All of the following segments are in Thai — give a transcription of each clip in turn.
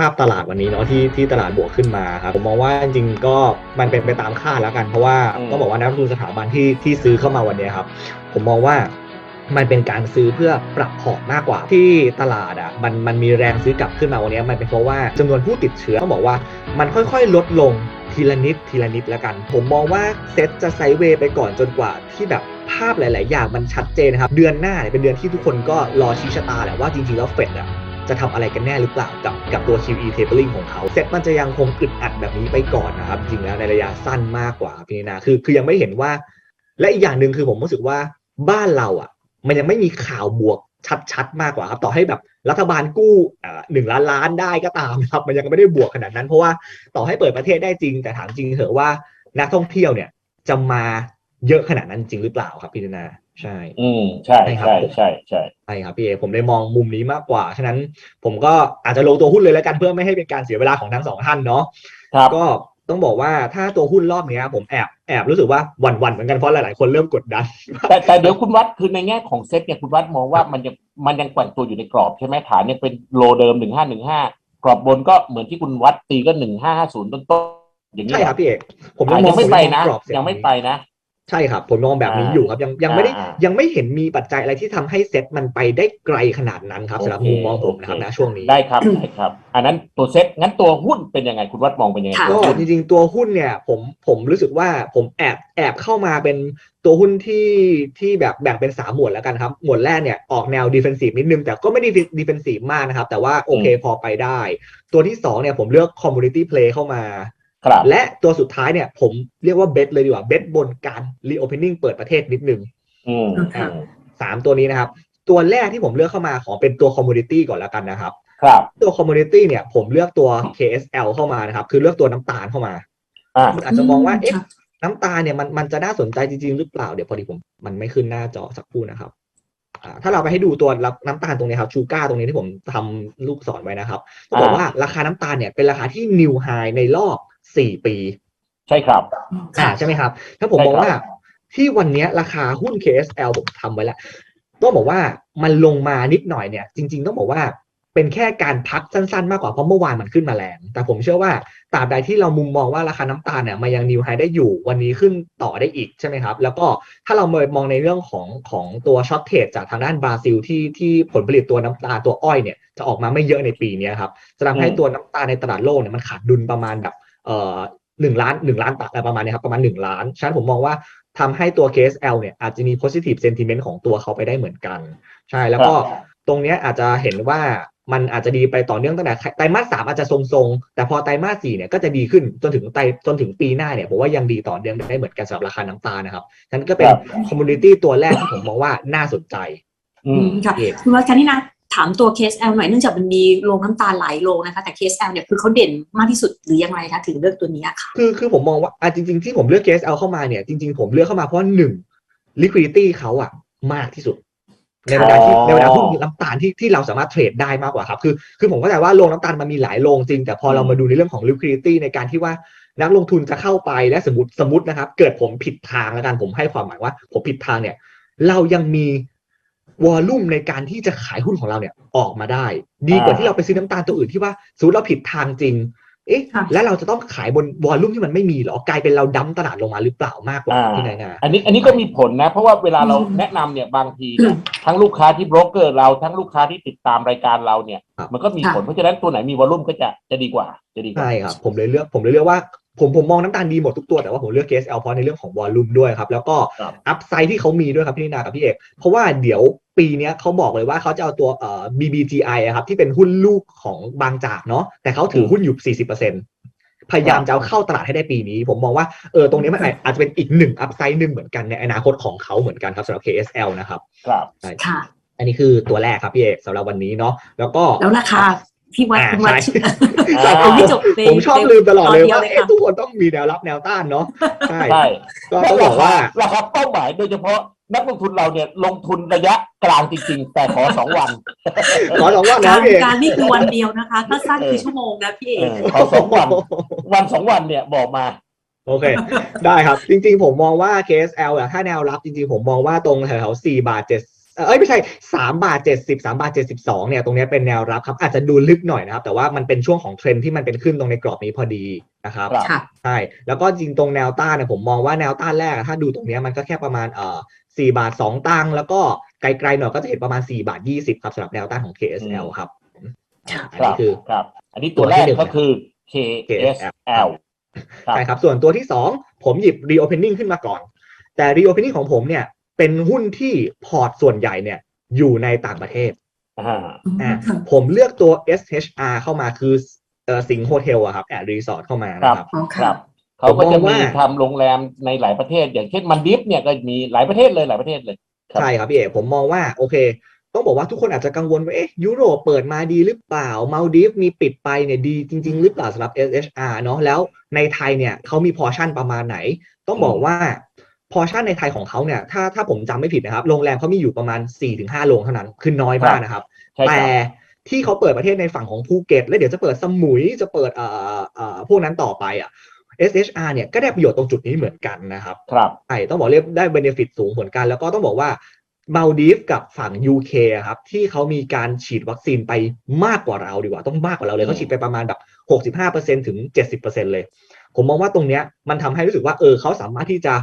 ภาพตลาดวันนี้เนาะที่ที่ตลาดบวกขึ้นมาครับผมมองว่าจริงๆก็มันเป็นไปตามคาดแล้วกัน เพราะว่าอืมต้องบอกว่านักลงทุนสถาบันที่ที่ซื้อเข้ามาวันนี้ครับ ผมมองว่ามันเป็นการซื้อเพื่อปรับพอร์ตมากกว่าที่ตลาดอะมันมันมีแรงซื้อกลับขึ้นมาวันนี้ มันเป็นเพราะว่าจำนวนผู้ติดเชื้อต้องบอกว่ามันค่อยๆ ลดลงทีละนิดทีละนิดแล้วกัน ผมมองว่าเซ็ตจะไซด์เวย์ไปก่อนจนกว่าที่แบบภาพหลาย ๆ อย่างมันชัดเจนนะครับ เดือนหน้าเนี่ยเป็นเดือนที่ทุกคนก็รอชี้ชะตาแหละว่าจริง ๆ แล้วเฟดอะ จะทำอะไรกันแน่หรือเปล่ากับกับตัว QE tapering ของเขาเซ็ตมันจะยังคงอึดอัดแบบนี้ไปก่อนนะครับ จริงแล้วในระยะสั้นมากกว่าพี่นินาคือคือยังไม่เห็นว่า และอีกอย่างหนึ่งคือผมรู้สึกว่าบ้านเราอะ มันยังไม่มีข่าวบวกชัดๆมากกว่าครับ ต่อให้แบบรัฐบาลกู้หนึ่งล้านล้านได้ก็ตามครับ มันยังไม่ได้บวกขนาดนั้น เพราะว่าต่อให้เปิดประเทศได้จริง แต่ถามจริงเถอะว่านักท่องเที่ยวเนี่ยจะมาเยอะขนาดนั้นจริงหรือเปล่าครับพี่นา ใช่ อืมใช่ใช่ครับใช่ใช่ใช่ใช่ครับพี่เอผมได้มองมุมนี้มากกว่า ฉะนั้นผมก็อาจจะลงตัวหุ้นเลยแล้วกันเพื่อไม่ให้เป็นการเสียเวลาของทั้งสองท่านเนาะครับก็ต้องบอกว่าถ้าตัวหุ้นรอบเนี้ยผมแอบแอบรู้สึกว่าหวั่นๆเหมือนกันเพราะหลายๆคนเริ่มกดดัน แต่แต่เดี๋ยวคุณวัดคือในแง่ของเซ็ตเนี่ยคุณวัดมองว่ามันยังมันยังแกว่งตัวอยู่ในกรอบใช่ไหมฐานยังเป็นโลเดิมหนึ่งห้าหนึ่งห้ากรอบบนก็เหมือนที่คุณวัดตีก็หนึ่งห้าห้าศูนย์ต้นต้นๆอย่างนี้ใช่ครับพี่เอกผมอะมยังไม่ไปนะกรอบเสียังไม่ไปนะ ใช่ครับผมมองแบบนี้อ่าอยู่ครับ ยังยังไม่ได้อ่ายังไม่เห็นมีปัจจัยอะไรที่ทำให้เซ็ตมันไปได้ไกลขนาดนั้นครับสำหรับโอเคมุมมองผมนะครับโอเคนะช่วงนี้ได้ครับได้ครับ อันนั้นตัวเซ็ตงั้นตัวหุ้นเป็นยังไงคุณวัดมองเป็นยังไงค่ะก็ตัวหุ้นจริงๆตัวหุ้นเนี่ยผมผมรู้สึกว่าผมแอบแอบเข้ามาเป็นตัวหุ้นที่ที่แบบแบ่งเป็นสามหมวดแล้วกันครับ หมวดแรกเนี่ยออกแนวดิเฟนซีฟนิดนึง แต่ก็ไม่ได้ดิเฟนซีฟมากนะครับ แต่ว่าโอเคพอไปได้ ตัวที่สองเนี่ยผมเลือกคอมมูนิตี้เพลย์เข้ามาครับ และตัวสุดท้ายเนี่ย ผมเรียกว่าเบสเลยดีกว่าเบสบนการรีโอเพนนิ่งเปิดประเทศนิดนึงอืมค่ะอืมสามตัวนี้นะครับ ตัวแรกที่ผมเลือกเข้ามาขอเป็นตัวคอมมูนิตี้ก่อนแล้วกันนะครับครับตัวคอมมูนิตี้เนี่ยผมเลือกตัว KSL เข้ามานะครับ คือเลือกตัวน้ำตาลเข้ามาอ่าคุณอาจจะมองว่าเอ๊ะค่ะน้ำตาลเนี่ยมันมันจะน่าสนใจจริง ๆ หรือเปล่าเดี๋ยวพอดีผมมันไม่ขึ้นหน้าจอสักครู่นะครับอ่าถ้าเราไปให้ดูตัวรับน้ำตาลตรงนี้ครับชูการ์ตรงนี้ที่ผมทำลูกศรไว้นะครับต้องบอกว่าราคาน้ำตาลเนี่ยเป็นราคาที่นิวไฮในรอบ สี่ปี ใช่ครับอ่าใช่ไหมครับ ถ้าผมใช่มองครับว่าที่วันเนี้ยราคาหุ้น KSL ผมทำไว้แล้วต้องบอกว่ามันลงมานิดหน่อยเนี่ย จริง ๆ ต้องบอกว่าเป็นแค่การพักสั้นๆ มากกว่าเพราะเมื่อวานมันขึ้นมาแรงแต่ผมเชื่อว่าตราบใดที่เรามุมมองว่าราคาน้ำตาลเนี่ยมันยังนิวไฮได้อยู่วันนี้ขึ้นต่อได้อีกใช่ไหมครับ แล้วก็ถ้าเรามองในเรื่องของของตัวช็อตเทรดจากทางด้านบราซิลที่ที่ผลผลิตตัวน้ำตาลตัวอ้อยเนี่ยจะออกมาไม่เยอะในปีเนี้ยครับจะทำให้อืมตัวน้ำตาลในตลาดโลกเนี่ยมันขาดดุลประมาณแบบเอ่อ หนึ่งล้านหนึ่งล้านตัดอะไรประมาณนี้ครับประมาณหนึ่งล้านฉะนั้นผมมองว่าทำให้ตัว KSL เนี่ยอาจจะมี positive sentiment ของตัวเขาไปได้เหมือนกัน ใช่แล้วก็ครับตรงเนี้ยอาจจะเห็นว่ามันอาจจะดีไปต่อเนื่องตั้งแต่ไตรมาสสามอาจจะทรงๆ แต่พอไตรมาสสี่เนี่ยก็จะดีขึ้นจนถึงไตรจนถึงปีหน้าเนี่ยผมว่ายังดีต่อเนื่องได้เหมือนกันสำหรับราคาน้ำตาลนะครับฉะนั้นก็เป็นครับคอมมูนิตี้ตัวแรกที่ผมมองว่าน่าสนใจอือืมมค่ะเอกคุณวัดคะนี่นะ ถามตัว KSL หน่อยเนื่องจากมันมีโรงน้ำตาลหลายโรงนะคะแต่ KSL เนี่ยคือเขาเด่นมากที่สุดหรือยังไงคะถึงเลือกตัวนี้อะค่ะคือคือผมมองว่าอะจริงๆที่ผมเลือก KSL เข้ามาเนี่ยจริงๆผมเลือกเข้ามาเพราะหนึ่ง liquidity เขาอะมากที่สุดในเวลาที่อ๋อในเวลาหุ้นน้ำตาลที่ที่เราสามารถเทรดได้มากกว่าครับคือคือผมเข้าใจว่าโรงน้ำตาลมันมีหลายโรงจริง แต่พอเรามาดูในเรื่องของ liquidity ในการที่ว่านักลงทุนจะเข้าไปและสมมติสมมตินะครับ เกิดผมผิดทางแล้วกันผมให้ความหมายว่า ผมผิดทางเนี่ย เรายังมี วอลลุ่มในการที่จะขายหุ้นของเราเนี่ยออกมาได้ ดีกว่าอ่าที่เราไปซื้อน้ำตาลตัวอื่นที่ว่าสมมติเราผิดทางจริง เอ๊ะค่ะแล้วเราจะต้องขายบนวอลลุ่มที่มันไม่มีเหรอกลายเป็นเราดั้มตลาดลงมาหรือเปล่ามากกว่าอ่าที่ไหนนาอันนี้อันนี้ก็มีผลนะ เพราะว่าเวลาเราอืมแนะนำเนี่ยบางทีเนี่ยทั้งลูกค้าที่โบรกเกอร์เราทั้งลูกค้าที่ติดตามรายการเราเนี่ยครับมันก็มีผลเพราะฉะนั้นตัวไหนมีวอลลุ่มก็จะจะดีกว่าจะดีกว่าใช่ครับผมเลยเลือกผมเลยเลือกว่าผมผมมองน้ำตาลดีหมดทุกตัว แต่ว่าผมเลือก KSL เพราะในเรื่องของวอลลุ่มด้วยครับ แล้วก็ครับอัพไซด์ที่เขามีด้วยครับพี่นินากับพี่เอก เพราะว่าเดี๋ยว ปีเนี้ยเขาบอกเลยว่าเขาจะเอาตัวเอ่อ BBGI อะครับที่เป็นหุ้นลูกของบางจากเนาะแต่เขาถือหุ้นอยู่ 40%พยายามจะเอาเข้าตลาดให้ได้ปีนี้ ผมมองว่าเออตรงนี้มันอาจอาจจะเป็นอีกหนึ่งอัพไซด์หนึ่งเหมือนกันในอนาคตของเขาเหมือนกันครับสำหรับ KSL นะครับครับค่ะอันนี้คือตัวแรกครับพี่เอกสำหรับวันนี้เนาะแล้วก็แล้วราคาพี่วัดอ่าคุณวัดใช่อ่าเอาให้จบในผมชอบลืมตลอดเลยตนว่าดีเอ๊ะค่ะทุกคนต้องมีแนวรับแนวต้านเนาะใช่ใช่ก็ต้องบอกว่าราคาเป้าหมายโดยเฉพาะ นักลงทุนเราเนี่ยลงทุนระยะกลางจริง ๆ แต่ขอสองวัน ขอสองวันกานะรพี่เอกการนี่คือวันเดียวนะคะ ถ้าสั้นคือชั่วโมงนะพี่เอเอกอขอสองวัน วันสองวันเนี่ยบอกมา โอเค ได้ครับ จริงๆ ผมมองว่า KSL อะถ้าแนวรับจริงๆ ผมมองว่าตรงแถวๆ4บาท7เอ้ยไม่ใช่สามบาทเจ็ดสิบสามบาทเจ็ดสิบสองเนี่ย ตรงเนี้ยเป็นแนวรับครับ อาจจะดูลึกหน่อยนะครับ แต่ว่ามันเป็นช่วงของเทรนด์ที่มันเป็นขึ้นตรงในกรอบนี้พอดีนะครับ ครับ ค่ะ ใช่ แล้วก็จริงตรงแนวต้านเนี่ยผมมองว่าแนวต้านแรกอะถ้าดูตรงเนี้ยมันก็แค่ประมาณเอ่อสี่บาทสองตังค์แล้วก็ไกลๆหน่อยก็จะเห็นประมาณสี่บาทยี่สิบครับสำหรับแนวต้านของ KSL ครับค่ะอันนี้คือครับ อันนี้ตัวแรกก็คือ KSL ครับใช่ครับ ส่วนตัวที่ 2 ผมหยิบ reopening ขึ้นมาก่อน แต่ reopening ของผมเนี่ย เป็นหุ้นที่พอร์ตส่วนใหญ่เนี่ยอยู่ในต่างประเทศอ่าอ่าผมเลือกตัว SHR เข้ามาคือเอ่อสิงห์โฮเทลอะครับแอดรีสอร์ทเข้ามานะครับอ๋อคค่ะรับ เขาก็จะผมมองมีว่าทำโรงแรมในหลายประเทศ อย่างเช่นมันดิฟเนี่ยก็มีหลายประเทศเลยหลายประเทศเลยครับใช่ครับพี่เอกผมมองว่าโอเค ต้องบอกว่าทุกคนอาจจะกังวลว่าเอ๊ะยุโรปเปิดมาดีหรือเปล่ามาลดีฟมีปิดไปเนี่ยดีจริง ๆ หรือเปล่าสำหรับ SHR เนาะแล้วในไทยเนี่ยเขามีพอร์ชั่นประมาณไหน ต้องบอกว่าพอร์ชั่นในไทยของเขาเนี่ยถ้าถ้าผมจำไม่ผิดนะครับ โรงแรมเขามีอยู่ประมาณ 4-5 โรงเท่านั้น คือน้อยมากนะครับใช่คแต่รับที่เขาเปิดประเทศในฝั่งของภูเก็ต แล้วเดี๋ยวจะเปิดสมุยจะเปิดเอ่อเอ่อพวกนั้นต่อไปอะ SHR เนี่ยก็ได้ประโยชน์ตรงจุดนี้เหมือนกันนะครับครับใช่ต้องบอกเรียกได้เบเนฟิตสูงเหมือนกัน แล้วก็ต้องบอกว่ามาลดีฟกับฝั่ง UK อะครับที่เขามีการฉีดวัคซีนไปมากกว่าเราดีกว่าต้องมากกว่าเราเลยอืมเขาฉีดไปประมาณแบบ 65%ถึง 70%เลย ผมมองว่าตรงเนี้ยมันทำให้รู้สึกว่าเออเขาสามารถที่จะ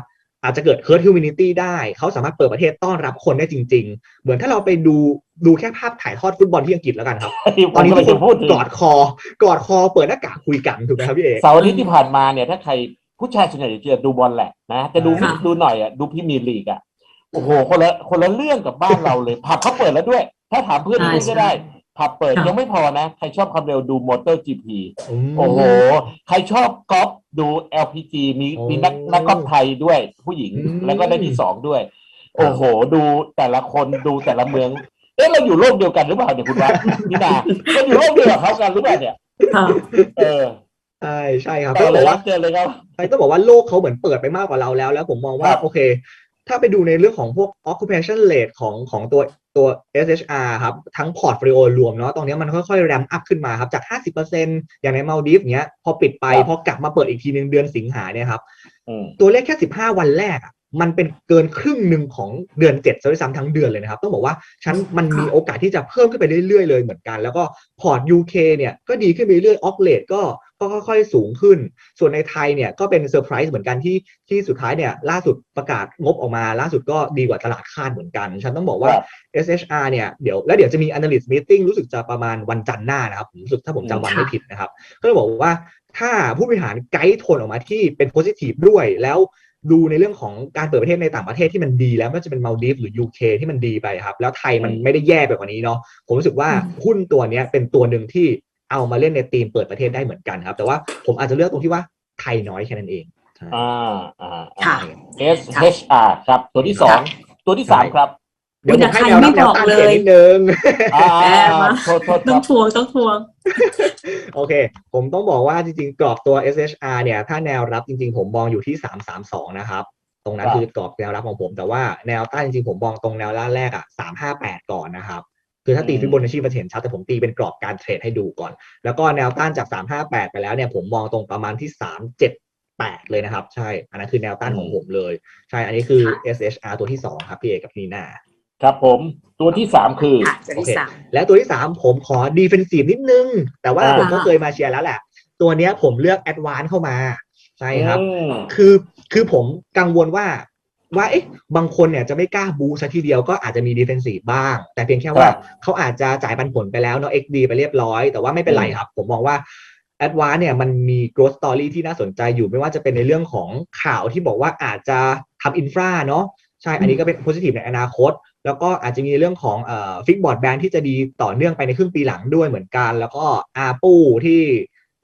อาจจะเกิด herd immunity ได้ เขาสามารถเปิดประเทศต้อนรับคนได้จริง ๆ เหมือนถ้าเราไปดูดูแค่ภาพถ่ายทอดฟุตบอลที่อังกฤษแล้วกันครับที่ผตอนมนี้ก็ทุเลกยคนจะพูดถึงกอดคอ กอดคอเปิดหน้ากากคุยกันถูกไหมครับพี่เอกเสาร์อาทิตย์ที่ผ่านมาเนี่ยถ้าใครผู้ชายส่วนใหญ่จะดูบอลแหละนะจะดูค่ะดูหน่อยอะดูพรีเมียร์ลีกอะโอ้โหคนละคนละเรื่องกับบ้านเราเลยผับเขาเปิดแล้วด้วย ถ้าถามเพื่อนใช่เพื่อนก็ได้ผับเปิดค่ะยังไม่พอนะ ใครชอบความเร็วดูมอเตอร์จีพีมโอ้โห ใครชอบกอล์ฟดู LPG มีโอ้มีนักนักกอล์ฟไทยด้วยผู้หญิงอืมแล้วก็ได้ที่สองด้วยครับโอ้โห ดูแต่ละคนดูแต่ละเมือง เอ๊ะเราอยู่โลกเดียวกันหรือเปล่าเนี่ยคุณวัดนี่นาเราอยู่โลกเดียวกับเขากันหรือเปล่าเนี่ยค่ะเออใช่ใช่ครับแต่ต้องเลบอยกรัว่าบเจอเลยครับใช่ต้องบอกว่าโลกเขาเหมือนเปิดไปมากกว่าเราแล้ว แล้วผมมองว่าครับโอเค ถ้าไปดูในเรื่องของพวก occupation rate ของของตัวตัว SHR ครับ ทั้งพอร์ต o l โอรวมเนาะตรงเนี้ยมันค่อยๆ แรมอัพขึ้นมาครับ จาก 50%อย่างในมาลดีฟเนี้ย พอปิดไป พอกลับมาเปิดอีกทีหนึ่งเดือนสิงหาเนี่ยครับอืมตัวเลขแค่ 15 วันแรกอะมันเป็นเกินครึ่งหนึ่งของเดือน7ซะด้วยซ้ำทั้งเดือนเลยนะครับ ต้องบอกว่าฉันมันมีโอกาสที่จะเพิ่มขึ้นไปเรื่อยๆเลยเหมือนกัน แล้วก็พอร์ต UK เนี่ยก็ดีขึ้นไปเรื่อยออกเลทก็ ก็ค่อยๆสูงขึ้น ส่วนในไทยเนี่ยก็เป็นเซอร์ไพรส์เหมือนกันที่ที่สุดท้ายเนี่ยล่าสุดประกาศงบออกมา ล่าสุดก็ดีกว่าตลาดคาดเหมือนกัน ฉันต้องบอกว่าครับ SHR เนี่ยเดี๋ยวแล้วเดี๋ยวจะมี analyst meeting รู้สึกจะประมาณวันจันทร์หน้านะครับผมรู้สึกถ้าผมจำวันไม่ผิดนะครับ ก็เลยบอกว่าถ้าผู้บริหารไกด์โทนออกมาที่เป็น positive ด้วยแล้วดูในเรื่องของการเปิดประเทศในต่างประเทศที่มันดีแล้วไม่ว่าจะเป็นมาลดีฟหรือ UK ที่มันดีไปครับ แล้วไทยมันอืมไม่ได้แย่ไปกว่านี้เนาะผมรู้สึกว่าอืมหุ้นตัวเนี้ยเป็นตัวหนึ่งที่ เอามาเล่นในทีมเปิดประเทศได้เหมือนกันครับ แต่ว่าผมอาจจะเลือกตรงที่ว่าไทยน้อยแค่นั้นเองใช่อ่าอ่าค่ะ S H R ครับ ตัวที่สองตัวที่สามครับเดี๋ยวผมให้แนวรับแนวต้านไม่บอกเลยเปลี่ยนนิดนึงอ่าแอมมาโทษโทษคต้อรังบทวงต้องทวง โอเค ผมต้องบอกว่าจริงๆ กรอบตัว SHR เนี่ย ถ้าแนวรับจริงๆ ผมมองอยู่ที่ 332 นะครับ ตรงนั้นครับคือกรอบแนวรับของผม แต่ว่าแนวต้านจริงๆ ผมมองตรงแนวด้านแรกอะ358 ก่อนนะครับ คือถ้าตีฟิโบนัชชีมันเห็นชัดแต่ผมตีเป็นกรอบการเทรดให้ดูก่อน แล้วก็แนวต้านจาก 358 ไปแล้วเนี่ยผมมองตรงประมาณที่ 378 เลยนะครับ ใช่ อันนั้นคือแนวต้านของผมเลย ใช่ อันนี้คือ SHR ตัวที่สองครับพี่เอกกับพี่นีน่าครับผมตัวที่สามคือค่ะตัวที่สามและตัวที่สามผมขอดีเฟนซีฟนิดนึง แต่ว่าอ่าผมก็เคยมาเชียร์แล้วแหละ ตัวเนี้ยผมเลือกแอดวานเข้ามา ใช่ครับอืมคือคือผมกังวลว่า ว่าเอ๊ะบางคนเนี่ยจะไม่กล้าบูซะทีเดียวก็อาจจะมีดีเฟนซีฟบ้าง แต่เพียงแค่ว่าครับเขาอาจจะจ่ายปันผลไปแล้วเนาะ XD ไปเรียบร้อย แต่ว่าไม่เป็นไรครับ ผมมองว่า a d v a n c e เนี่ยมันมี growth story ที่น่าสนใจอยู่ไม่ว่าจะเป็นในเรื่องของข่าวที่บอกว่าอาจจะทำอินฟราเนาะใช่ อันนี้ก็เป็น positive ในอนาคต แล้วก็อาจจะมีเรื่องของเอ่อฟิกบอร์ดแบนที่จะดีต่อเนื่องไปในครึ่งปีหลังด้วยเหมือนกัน แล้วก็อาปูที่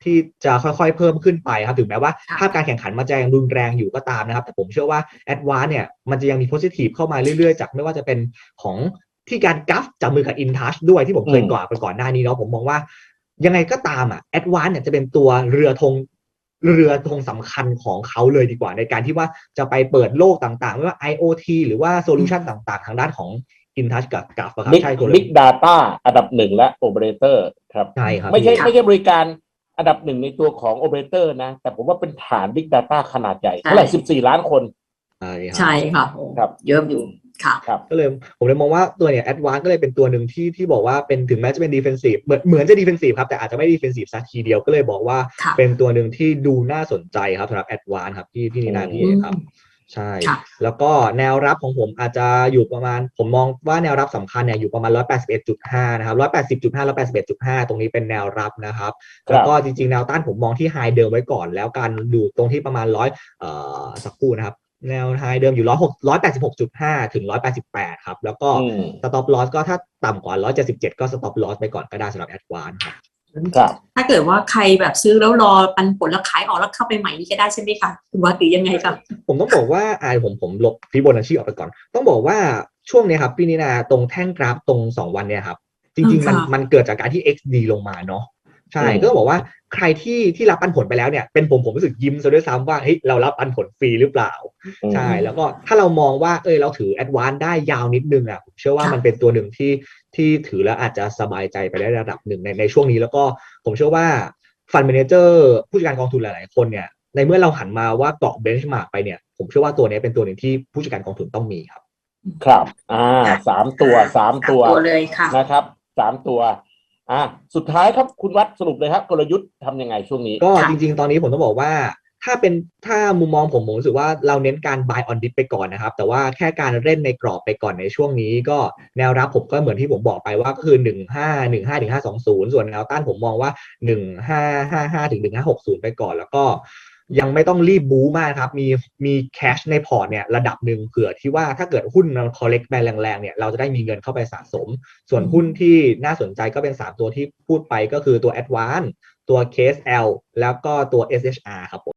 ที่จะค่อยๆ เพิ่มขึ้นไปครับถึงแม้ว่าค่ะภาพการแข่งขันมันจะยังรุนแรงอยู่ก็ตามนะครับ แต่ผมเชื่อว่า a d v a n c e เนี่ยมันจะยังมี positive เข้ามาเรื่อยๆ จากไม่ว่าจะเป็นของที่การกัฟจับมือกับ InTouch ด้วยที่ผมเคยอืมก่อนไปก่อนหน้านี้เนาะผมมองว่า ยังไงก็ตามอะ a d v a n c e เนี่ยจะเป็นตัวเรือธงเรือธงสำคัญของเขาเลยดีกว่า ในการที่ว่าจะไปเปิดโลกต่างๆ ไม่ว่า IoT หรือว่าโซลูชันต่างๆ ทางด้านของ InTouch กับกับครับบิ๊กใช่ตัวเลยบิ๊กดาต้าอันดับหนึ่งและโอเปอเรเตอร์ครับใช่ครับ ไม่ใช่พี่ไม่ใช่บริการ อันดับหนึ่งในตัวของโอเปอเรเตอร์นะ แต่ผมว่าเป็นฐาน Big Data ขนาดใหญ่ใช่เท่าไหร่สิบสี่ล้านคน ใช่ครับใช่ค่ะโอ้ครับ เยอะอยู่ค่ะครับ ก็เลยผมเลยมองว่าตัวเนี่ยแอดวานก็เลยเป็นตัวหนึ่งที่ที่บอกว่าเป็นถึงแม้จะเป็นดีเฟนซีฟเหมือนเหมือนจะดีเฟนซีฟครับ แต่อาจจะไม่ดีเฟนซีฟซะทีเดียวก็เลยบอกว่าค่ะ เป็นตัวหนึ่งที่ดูน่าสนใจครับสำหรับแอดวานครับพี่พี่นีนาอืมพี่เอกครับ ใช่ค่ะแล้วก็แนวรับของผมอาจจะอยู่ประมาณ ผมมองว่าแนวรับสำคัญเนี่ยอยู่ประมาณ 181.5 นะครับ 180.5 181.5 ตรงนี้เป็นแนวรับนะครับครับแล้วก็จริงๆ แนวต้านผมมองที่ไฮเดิมไว้ก่อน แล้วการดูตรงที่ประมาณ 100 เอ่อ สักครู่นะครับ แนวไฮเดิมอยู่106 186.5 ถึง 188 ครับ แล้วก็อืมสต็อปลอสก็ถ้าต่ำกว่า 177 ก็สต็อปลอสไปก่อนก็ได้สำหรับแอดวานครับครับ ถ้าเกิดว่าใครแบบซื้อแล้วรอปันผลแล้วขายออกแล้วเข้าไปใหม่นี่ก็ได้ใช่ไหมคะคุณวัดหรือยังไงคะผมต้องบอกว่าอ่าผมผมลบฟิโบนัชชีออกไปก่อน ต้องบอกว่าช่วงเนี้ยครับพี่นินาตรงแท่งกราฟตรง 2 วันเนี่ยครับ จริงๆมันค่ะมันเกิดจากการที่ XD ลงมาเนาะ ใช่อืมก็ต้องบอกว่าใครที่ที่รับปันผลไปแล้วเนี่ยเป็นผมผมรู้สึกยิ้มซะด้วยซ้ำว่าเฮ้ยเรารับปันผลฟรีหรือเปล่า ใช่แล้วก็ถ้าเรามองว่าเออเราถือแอดวานได้ยาวนิดนึงอะผมเชื่อว่าค่ะมันเป็นตัวหนึ่งที่ที่ถือแล้วอาจจะสบายใจไปได้ระดับหนึ่งในในช่วงนี้แล้วก็ผมเชื่อว่าฟันเมนเจอร์ผู้จัดการกองทุนหลาย ๆ คนเนี่ยในเมื่อเราหันมาว่าเกาะเบนช์มาร์กไปเนี่ยผมเชื่อว่าตัวนี้เป็นตัวหนึ่งที่ผู้จัดการกองทุนต้องมีครับ ครับ อ่าสามตัวสามตัวตัวเลยค่ะนะครับสามตัว อ่าสุดท้ายครับคุณวัดสรุปเลยครับกลยุทธ์ทำยังไงช่วงนี้ ก็จริง ๆ ตอนนี้ผมต้องบอกว่า ถ้าเป็นถ้ามุมมองผมผมรู้สึกว่าเราเน้นการ buy on dip ไปก่อนนะครับ แต่ว่าแค่การเล่นในกรอบไปก่อนในช่วงนี้ ก็แนวรับผมก็เหมือนที่ผมบอกไปว่าก็คือหนึ่งห้าหนึ่งห้าถึงห้าสองศูนย์ส่วนแนวต้านผมมองว่าหนึ่งห้าห้าห้าถึงหนึ่งห้าหกศูนย์ไปก่อนแล้วก็ ยังไม่ต้องรีบบู๊มากครับ มีมีแคชในพอร์ตเนี่ยระดับหนึ่งเผื่อที่ว่าถ้าเกิดหุ้นมัน collect ไปแรงๆเนี่ยเราจะได้มีเงินเข้าไปสะสม ส่วนหุ้นที่น่าสนใจก็เป็น 3 ตัวที่พูดไปก็คือตัว Advance ตัว KSL แล้วก็ตัว SHR ครับผม